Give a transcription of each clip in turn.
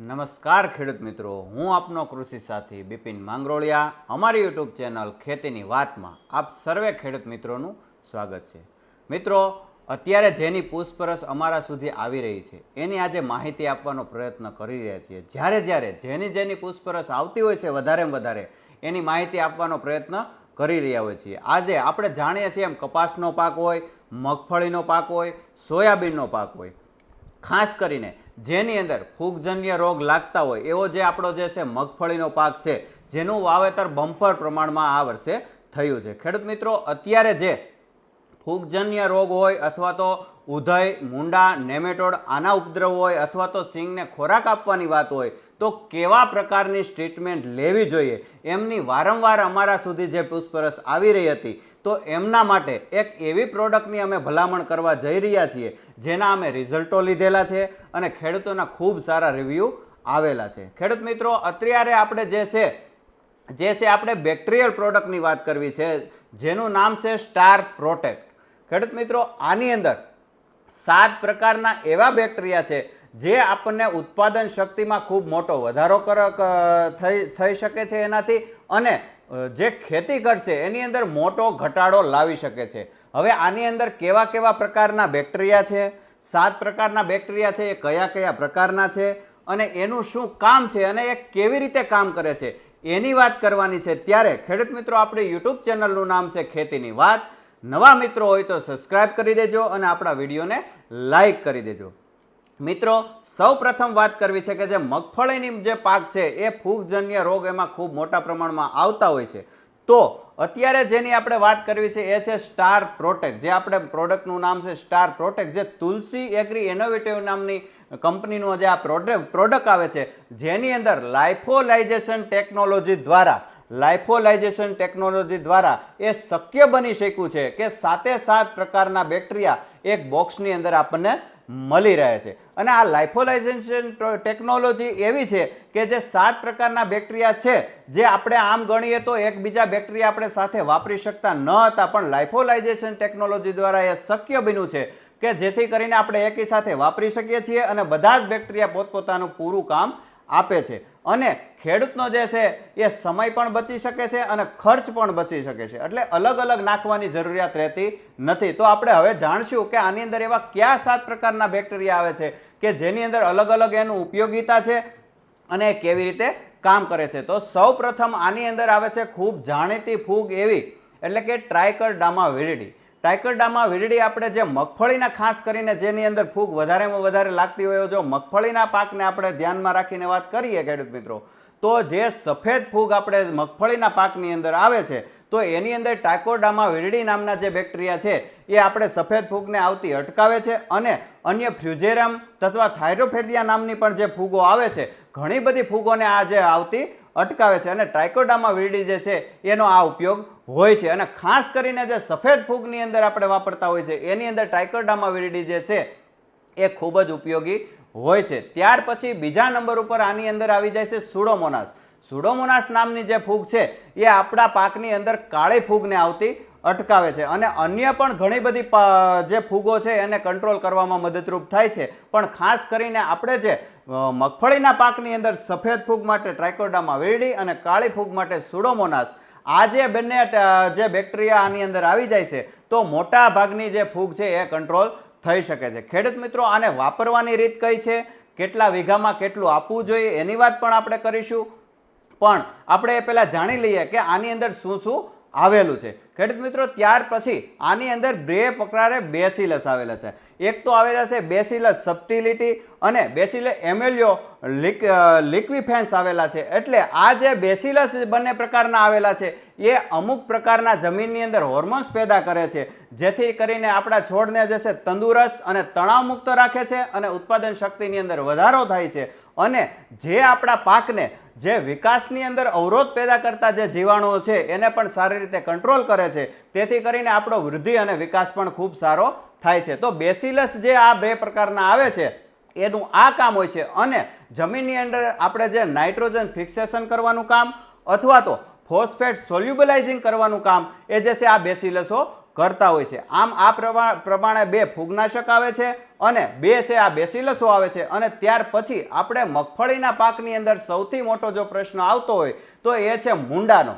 નમસ્કાર ખેડૂત મિત્રો, હું આપનો કૃષિ સાથી બિપિન માંગરોળિયા. અમારી યુટ્યુબ ચેનલ ખેતીની વાતમાં આપ સર્વે ખેડૂત મિત્રોનું સ્વાગત છે. મિત્રો, અત્યારે જેની પૂછપરછ અમારા સુધી આવી રહી છે, એની આજે માહિતી આપવાનો પ્રયત્ન કરી રહ્યા છીએ. જ્યારે જ્યારે જેની જેની પૂછપરછ આવતી હોય છે વધારેમાં વધારે, એની માહિતી આપવાનો પ્રયત્ન કરી રહ્યા હોય છીએ. આજે આપણે જાણીએ છીએ એમ કપાસનો પાક હોય, મગફળીનો પાક હોય, સોયાબીનનો પાક હોય. ખાસ કરીને જેની અંદર ફૂગજન્ય રોગ લાગતા હોય, એવો જે આપણો જે છે મગફળીનો પાક છે, જેનું વાવેતર બમ્પર પ્રમાણમાં આ વર્ષે થયું છે. ખેડૂત મિત્રો, અત્યારે જે ફૂગજન્ય રોગ હોય અથવા તો ઉધય, મુંડા, નેમેટોડ, આના ઉપદ્રવ હોય અથવા તો સિંગને ખોરાક આપવાની વાત હોય, તો કેવા પ્રકારની ટ્રીટમેન્ટ લેવી જોઈએ? એમની વારંવાર અમારા સુધી જે પૂછપરછ આવી રહી હતી તો એમના માટે એક એવી પ્રોડક્ટની અમે ભલામણ કરવા જઈ રહ્યા છીએ, જેના અમે રિઝલ્ટો લીધેલા છે અને ખેડૂતોના ખૂબ સારા રિવ્યૂ આવેલા છે. ખેડૂત મિત્રો, અત્યારે આપણે જે છે જે છે આપણે બેક્ટેરિયલ પ્રોડક્ટની વાત કરવી છે, જેનું નામ છે સ્ટાર પ્રોટેક્ટ ખેડૂત મિત્રો, આની અંદર સાત પ્રકારના એવા બેક્ટેરિયા છે જે આપણને ઉત્પાદન શક્તિમાં ખૂબ મોટો વધારો થઈ થઈ શકે છે એનાથી અને જે ખેતી કરશે, એની અંદર મોટો ઘટાડો લાવી શકે છે. હવે આની અંદર કેવા કેવા પ્રકારના બેક્ટેરિયા છે? સાત પ્રકારના બેક્ટેરિયા છે, એ કયા કયા પ્રકારના છે? અને એનું શું કામ છે અને એ કેવી રીતે કામ કરે છે? એની વાત કરવાની છે ત્યારે ખેડૂત મિત્રો, આપણી યુટ્યુબ ચેનલનું નામ છે ખેતીની વાત. નવા મિત્રો હોય તો સબસ્ક્રાઈબ કરી દેજો અને આપણા વિડીયોને લાઈક કરી દેજો. મિત્રો સૌ પ્રથમ વાત કરવી છે કે જે મગફળીની જે પાક છે, એ ફૂગજન્ય રોગ એમાં ખૂબ મોટા પ્રમાણમાં આવતા હોય છે. તો, અત્યારે જેની આપણે વાત કરવી છે, એ છે સ્ટાર પ્રોટેક્ટ જે આપણે પ્રોડક્ટનું નામ છે સ્ટાર પ્રોટેક્ટ જે તુલસી એગ્રી ઇનોવેટિવ નામની કંપનીનું જે આ પ્રોડક્ટ પ્રોડક્ટ આવે છે, જેની અંદર લાઇફોલાઇઝેશન ટેકનોલોજી દ્વારા લાઇફોલાઇઝેશન ટેકનોલોજી દ્વારા એ શક્ય બની શક્યું છે કે સાતે સાત પ્રકારના બેક્ટેરિયા એક બોક્સની અંદર આપણને મળી રહે છે. અને આ લાઇફોલાઇઝેશન ટેકનોલોજી એવી છે કે જે સાત પ્રકારના બેક્ટેરિયા છે, જે આપણે આમ ગણીએ તો એકબીજા બેક્ટેરિયા આપણે સાથે વાપરી શકતા ન હતા, પણ લાઇફોલાઇઝેશન ટેકનોલોજી દ્વારા એ શક્ય બન્યું છે કે જેથી કરીને આપણે એકી સાથે વાપરી શકીએ છીએ અને બધા જ બેક્ટેરિયા પોતપોતાનું પૂરું કામ આપે છે. અને ખેડૂતનો જે છે એ સમય પણ બચી શકે છે અને ખર્ચ પણ બચી શકે છે. એટલે અલગ અલગ નાખવાની જરૂરિયાત રહેતી નથી. તો આપણે હવે જાણશું કે આની અંદર એવા કયા સાત પ્રકારના બેક્ટેરિયા આવે છે કે જેની અંદર અલગ અલગ એનું ઉપયોગિતા છે અને કેવી રીતે કામ કરે છે. તો સૌ પ્રથમ આની અંદર આવે છે ખૂબ જાણીતી ફૂગ એવી, એટલે કે ટ્રાયકરડામા વિરિડી ટાઇકરડામા વીજળી આપણે જે મગફળીના ખાસ કરીને જેની અંદર ફૂગ વધારેમાં વધારે લાગતી હોય જો મગફળીના પાકને આપણે ધ્યાનમાં રાખીને વાત કરીએ, ખેડૂત મિત્રો, તો જે સફેદ ફૂગ આપણે મગફળીના પાકની અંદર આવે છે, તો એની અંદર ટાઇકોડામા વીરડી નામના જે બેક્ટેરિયા છે, એ આપણે સફેદ ફૂગને આવતી અટકાવે છે અને અન્ય ફ્યુઝેરમ તથા થાઇરોફેરિયા નામની પણ જે ફૂગો આવે છે, ઘણી બધી ફૂગોને આ જે આવતી અટકાવે છે અને ટ્રાઇકોડામા વીરડી જે છે, એનો આ ઉપયોગ હોય છે. અને ખાસ કરીને જે સફેદ ફૂગની અંદર આપણે વાપરતા હોય છે, એની અંદર ટ્રાઇકોડામા વીરડી જે છે, એ ખૂબ જ ઉપયોગી હોય છે. ત્યાર પછી બીજા નંબર ઉપર આની અંદર આવી જાય છે સુડોમોનાસ સુડોમોનાસ નામની જે ફૂગ છે, એ આપણા પાકની અંદર કાળી ફૂગને આવતી અટકાવે છે. અને અન્ય પણ ઘણી બધી જે ફૂગો છે, એને કંટ્રોલ કરવામાં મદદરૂપ થાય છે. પણ ખાસ કરીને આપણે જે મગફળીના પાકની અંદર સફેદ ફૂગ માટે ટ્રાઇકોડામાં વેરડી અને કાળી ફૂગ માટે સુડોમોનાસ આ જે બંને જે બેક્ટેરિયા આની અંદર આવી જાય છે, તો મોટા ભાગની જે ફૂગ છે એ કંટ્રોલ થઈ શકે છે. ખેડૂત મિત્રો, આને વાપરવાની રીત કઈ છે? કેટલા વીઘામાં કેટલું આપવું જોઈએ? એની વાત પણ આપણે કરીશું. પણ આપણે એ પહેલાં જાણી લઈએ કે આની અંદર શું શું આવેલું છે. ખેડૂત મિત્રો, ત્યાર પછી આની અંદર બે પ્રકારે બેસિલસ આવેલા છે. એક તો આવેલા છે બેસિલસ સપ્ટિલિટી અને બેસિલસ એમેલિયો લિક લિક્વિફેન્સ આવેલા છે. એટલે આ જે બેસિલસ બંને પ્રકારના આવેલા છે, એ અમુક પ્રકારના જમીનની અંદર હોર્મોન્સ પેદા કરે છે, જેથી કરીને આપણા છોડને જે છે તંદુરસ્ત અને તણાવ મુક્ત રાખે છે અને ઉત્પાદન શક્તિની અંદર વધારો થાય છે. અને જે આપણા પાકને જે વિકાસની અંદર અવરોધ પેદા કરતા જે જીવાણુઓ છે, એને પણ સારી રીતે કંટ્રોલ કરે છે. તેથી કરીને આપણો વૃદ્ધિ અને વિકાસ પણ ખૂબ સારો થાય છે. તો બેસિલસ જે આ બે પ્રકારના આવે છે, એનું આ કામ હોય છે. અને જમીનની અંદર આપણે જે નાઇટ્રોજન ફિક્સેશન કરવાનું કામ અથવા તો ફોસ્ફેટ સોલ્યુબલાઇઝિંગ કરવાનું કામ, એ જે છે આ બેસિલસો કરતા હોય છે. આમ આ પ્રમા- પ્રમાણે બે ફૂગનાશક આવે છે અને બે છે આ બેસિલસો આવે છે. અને ત્યાર પછી આપણે મગફળીના પાકની અંદર સૌથી મોટો જો પ્રશ્ન આવતો હોય, તો એ છે મુંડાનો.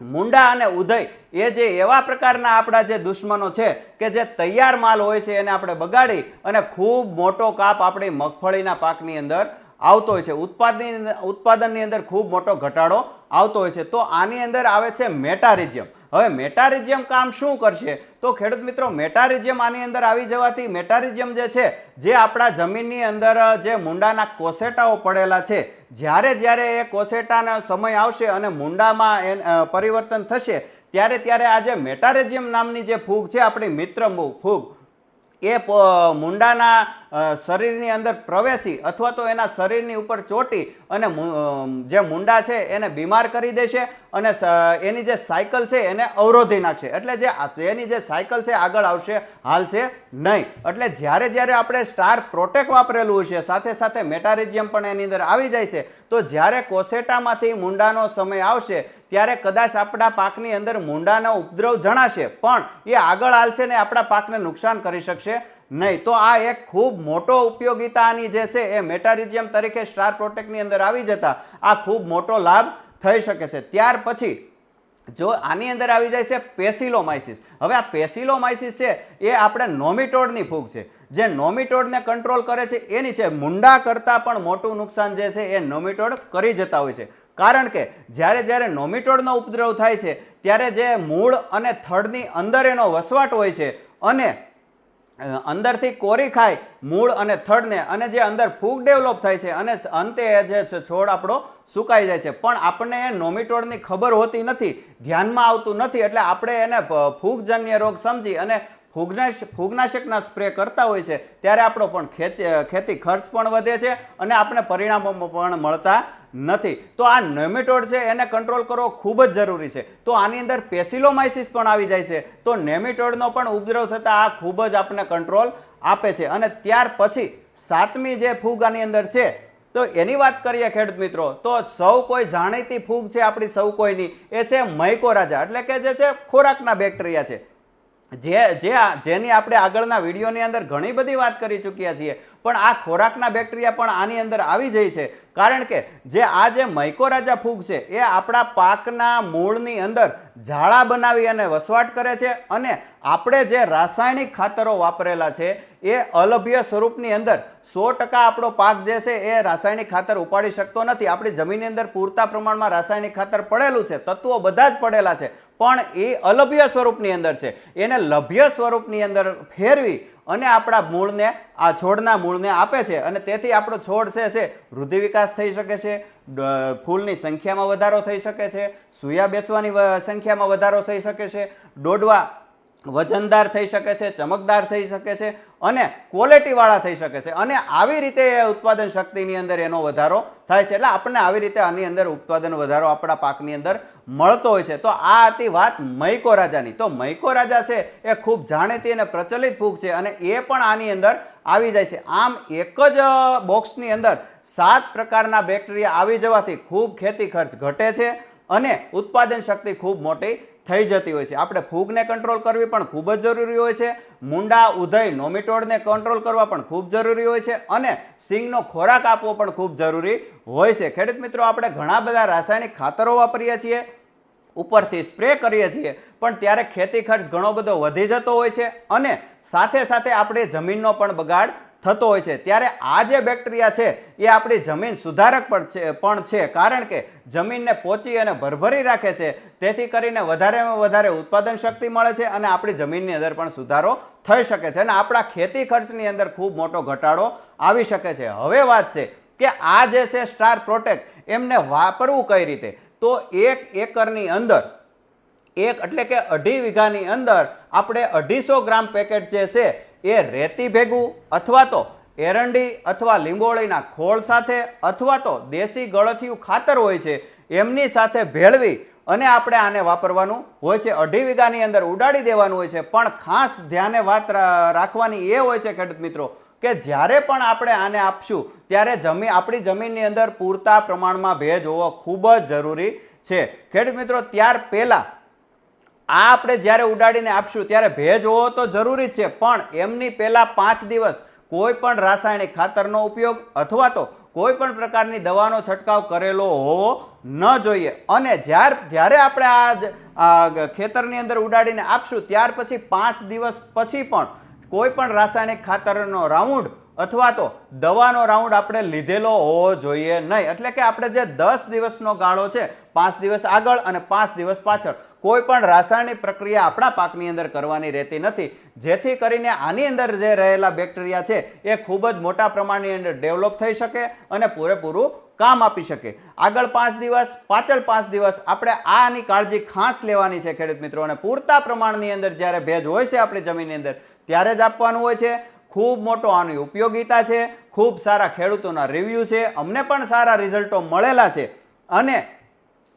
મુંડા અને ઉદય એ જે એવા પ્રકારના આપણા જે દુશ્મનો છે કે જે તૈયાર માલ હોય છે એને આપણે બગાડી અને ખૂબ મોટો કાપ આપણી મગફળીના પાકની અંદર આવતો હોય છે. ઉત્પાદન ઉત્પાદનની અંદર ખૂબ મોટો ઘટાડો આવતો હોય છે. તો આની અંદર આવે છે મેટારિઝિયમ હવે મેટારિઝિયમ કામ શું કરશે? તો ખેડૂત મિત્રો મેટારિઝિયમ આની અંદર આવી જવાથી મેટારિઝિયમ જે છે, જે આપણા જમીનની અંદર જે મુંડાના કોસેટાઓ પડેલા છે, જ્યારે જ્યારે એ કોસેટાનો સમય આવશે અને મુંડામાં પરિવર્તન થશે, ત્યારે ત્યારે આ જે મેટારિઝિયમ નામની જે ફૂગ છે, આપણી મિત્ર ફૂગ, એ મુંડાના શરીરની અંદર પ્રવેશી અથવા તો એના શરીરની ઉપર ચોટી અને જે મુંડા છે એને બીમાર કરી દેશે અને એની જે સાયકલ છે એને અવરોધી નાખશે. એટલે જે એની જે સાયકલ છે આગળ આવશે હાલશે નહીં. એટલે જ્યારે જ્યારે આપણે સ્ટાર પ્રોટેક વાપરેલું હશે, સાથે સાથે મેટારિજિયમ પણ એની અંદર આવી જાય છે, તો જ્યારે કોસેટામાંથી મુંડાનો સમય આવશે, ત્યારે કદાચ આપણા પાકની અંદર મુંડાનો ઉપદ્રવ જણાશે. પણ એ આગળ હાલશે ને આપણા પાકને નુકસાન કરી શકશે. નહીં, તો આ એક ખૂબ મોટો ઉપયોગિતાની જે છે એ મેટારિઝિયમ તરીકે સ્ટાર પ્રોટેક્ટની અંદર આવી જતા આ ખૂબ મોટો લાભ થઈ શકે છે. ત્યાર પછી જો આની અંદર આવી જાય છે પેસિલોમાઇસિસ. હવે આ પેસિલોમાઇસિસ છે એ આપણે નોમિટોડની ફૂગ છે. જે નોમિટોડને કંટ્રોલ કરે છે એની છે મુંડા કરતાં પણ મોટું નુકસાન જે છે એ નોમિટોડ કરી જતા હોય છે. કારણ કે જ્યારે જ્યારે નોમિટોડનો ઉપદ્રવ થાય છે, ત્યારે જે મૂળ અને થડની અંદર એનો વસવાટ હોય છે અને અંદરથી કોરી ખાય મૂળ અને થડને અને જે અંદર ફૂગ ડેવલપ થાય છે અને અંતે જે છોડ આપણો સુકાઈ જાય છે. પણ આપણને એ નોમિટોડની ખબર હોતી નથી, ધ્યાનમાં આવતું નથી, એટલે આપણે એને ફૂગજન્ય રોગ સમજી અને ફૂગનાશ, ફૂગનાશકના સ્પ્રે કરતા હોય છે, ત્યારે આપણો પણ ખેત ખર્ચ પણ વધે છે અને આપણે પરિણામો પણ મળતા નથી. તો આ નેમેટોડ છે, એને કંટ્રોલ કરવો ખૂબ જ જરૂરી છે. તો આની અંદર પેસિલોમાઇસિસ પણ આવી જાય છે. તો નેમેટોડનો પણ ઉપદ્રવ થતાં આ ખૂબ જ આપણને કંટ્રોલ આપે છે. અને ત્યાર પછી સાતમી જે ફૂગ આની અંદર છે, તો એની વાત કરીએ ખેડૂત મિત્રો, તો સૌ કોઈ જાણીતી ફૂગ છે આપણી સૌ કોઈની. એ છે મૈકોરાજા. એટલે કે જે છે ખોરાકના બેક્ટેરિયા છે. જે જે જેની આપણે આગળના વિડીયોની અંદર ઘણી બધી વાત કરી ચૂક્યા છીએ, પણ આ ખોરાકના બેક્ટેરિયા પણ આની અંદર આવી જાય છે. કારણ કે જે આ જે મૈકોરાજા ફૂગ છે, એ આપણા પાકના મૂળની અંદર ઝાડા બનાવી અને વસવાટ કરે છે અને આપણે જે રાસાયણિક ખાતરો વાપરેલા છે, એ અલભ્ય સ્વરૂપની અંદર સો ટકા આપણો પાક જે છે, એ રાસાયણિક ખાતર ઉપાડી શકતો નથી. આપણી જમીનની અંદર પૂરતા પ્રમાણમાં રાસાયણિક ખાતર પડેલું છે, તત્વો બધા જ પડેલા છે. પણ એ અલભ્ય સ્વરૂપની અંદર છે. એને લભ્ય સ્વરૂપની અંદર ફેરવી અને આપણા મૂળને, આ છોડના મૂળને આપે છે. અને તેથી આપણો છોડ છે છે, વૃદ્ધિ વિકાસ થઈ શકે છે ફૂલની સંખ્યામાં વધારો થઈ શકે છે, સૂયા બેસવાની સંખ્યામાં વધારો થઈ શકે છે ડોડવા વજનદાર થઈ શકે છે, ચમકદાર થઈ શકે છે અને ક્વોલિટીવાળા થઈ શકે છે. અને આવી રીતે ઉત્પાદન શક્તિની અંદર એનો વધારો થાય છે. એટલે આપણને આવી રીતે આની અંદર ઉત્પાદન વધારો આપણા પાકની અંદર મળતો હોય છે. તો આ હતી વાત મૈકો રાજાની. તો મૈકો રાજા છે એ ખૂબ જાણીતી અને પ્રચલિત ફૂગ છે અને એ પણ આની અંદર આવી જાય છે. આમ એક જ બોક્સની અંદર સાત પ્રકારના બેક્ટેરિયા આવી જવાથી ખૂબ ખેતી ખર્ચ ઘટે છે અને ઉત્પાદન શક્તિ ખૂબ મોટી થઈ જતી હોય છે. આપણે ફૂગને કંટ્રોલ કરવી પણ ખૂબ જ જરૂરી હોય છે. મુંડા ઉધય નોમિટોડને કંટ્રોલ કરવા પણ ખૂબ જરૂરી હોય છે અને સિંગનો ખોરાક આપવો પણ ખૂબ જરૂરી હોય છે. ખેડૂત મિત્રો, આપણે ઘણા બધા રાસાયણિક ખાતરો વાપરીએ છીએ, ઉપરથી સ્પ્રે કરીએ છીએ, પણ ત્યારે ખેતી ખર્ચ ઘણો બધો વધી જતો હોય છે અને સાથે સાથે આપણે જમીનનો પણ બગાડ થતો હોય છે. ત્યારે આ જે બેક્ટેરિયા છે, એ આપણી જમીન સુધારક પણ છે પણ છે. કારણ કે જમીનને પોચી અને ભરભરી રાખે છે. તેથી કરીને વધારેમાં વધારે ઉત્પાદન શક્તિ મળે છે અને આપણી જમીનની અંદર પણ સુધારો થઈ શકે છે અને આપણા ખેતી ખર્ચની અંદર ખૂબ મોટો ઘટાડો આવી શકે છે. હવે વાત છે કે આ જે છે સ્ટાર પ્રોટેક્ટ, એમને વાપરવું કઈ રીતે? તો એક એકરની અંદર, એક એટલે કે અઢી વીઘાની અંદર આપણે અઢીસો ગ્રામ પેકેટ જે છે એ રેતી ભેગું અથવા તો એરંડી અથવા લીંબોળીના ખોળ સાથે અથવા તો દેશી ગળથિયું ખાતર હોય છે, એમની સાથે ભેળવી અને આપણે આને વાપરવાનું હોય છે. અઢી વીઘાની અંદર ઉડાડી દેવાનું હોય છે. પણ ખાસ ધ્યાને વાત રાખવાની એ હોય છે ખેડૂત મિત્રો, કે જ્યારે પણ આપણે આને આપશું, ત્યારે જમીન આપણી જમીનની અંદર પૂરતા પ્રમાણમાં ભેજ હોવો ખૂબ જ જરૂરી છે. ખેડૂત મિત્રો, ત્યાર પહેલાં આ આપણે જ્યારે ઉડાડીને આપશું, ત્યારે ભેજ હોવો તો જરૂરી છે. પણ એમની પહેલાં પાંચ દિવસ કોઈ પણ રાસાયણિક ખાતરનો ઉપયોગ અથવા તો કોઈ પણ પ્રકારની દવાનો છંટકાવ કરેલો હોવો ન જોઈએ. અને જ્યારે જ્યારે આપણે આ ખેતરની અંદર ઉડાડીને આપશું, ત્યાર પછી પાંચ દિવસ પછી પણ કોઈ પણ રાસાયણિક ખાતરનો રાઉન્ડ અથવા તો દવાનો રાઉન્ડ આપણે લીધેલો હોવો જોઈએ નહીં. એટલે કે આપણે જે દસ દિવસનો ગાળો છે, પાંચ દિવસ આગળ અને પાંચ દિવસ પાછળ કોઈ પણ રાસાયણિક પ્રક્રિયા આપણા પાકની અંદર કરવાની રહેતી નથી. જેથી કરીને આની અંદર જે રહેલા બેક્ટેરિયા છે, એ ખૂબ જ મોટા પ્રમાણની અંદર ડેવલપ થઈ શકે અને પૂરેપૂરું કામ આપી શકે. આગળ પાંચ દિવસ, પાછળ પાંચ દિવસ આપણે આની કાળજી ખાસ લેવાની છે, ખેડૂત મિત્રો. અને પૂરતા પ્રમાણની અંદર જ્યારે ભેજ હોય છે આપણી જમીનની અંદર, ત્યારે જ આપવાનું હોય છે. ખૂબ મોટો આની ઉપયોગિતા છે. ખૂબ સારા ખેડૂતોના રિવ્યૂ છે. અમને પણ સારા રિઝલ્ટો મળેલા છે. અને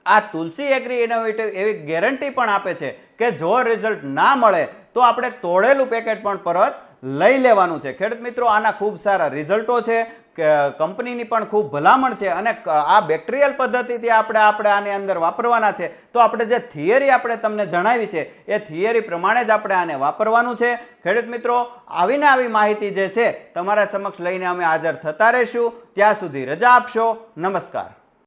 આ તુલસી એગ્રી ઇનોવેટિવ એવી ગેરંટી પણ આપે છે કે જો રિઝલ્ટ ના મળે, તો આપણે તોડેલું પેકેટ પણ પરત લઈ લેવાનું છે. ખેડૂત મિત્રો, આના ખૂબ સારા રિઝલ્ટો છે. કંપનીની પણ ખૂબ ભલામણ છે અને આ બેક્ટેરિયલ પદ્ધતિથી આપણે આપણે આની અંદર વાપરવાના છે. તો આપણે જે થિયરી આપણે તમને જણાવી છે, એ થિયરી પ્રમાણે જ આપણે આને વાપરવાનું છે. ખેડૂત મિત્રો, આવીને આવી માહિતી જે છે, તમારા સમક્ષ લઈને અમે હાજર થતા રહીશું. ત્યાં સુધી રજા આપશો. નમસ્કાર.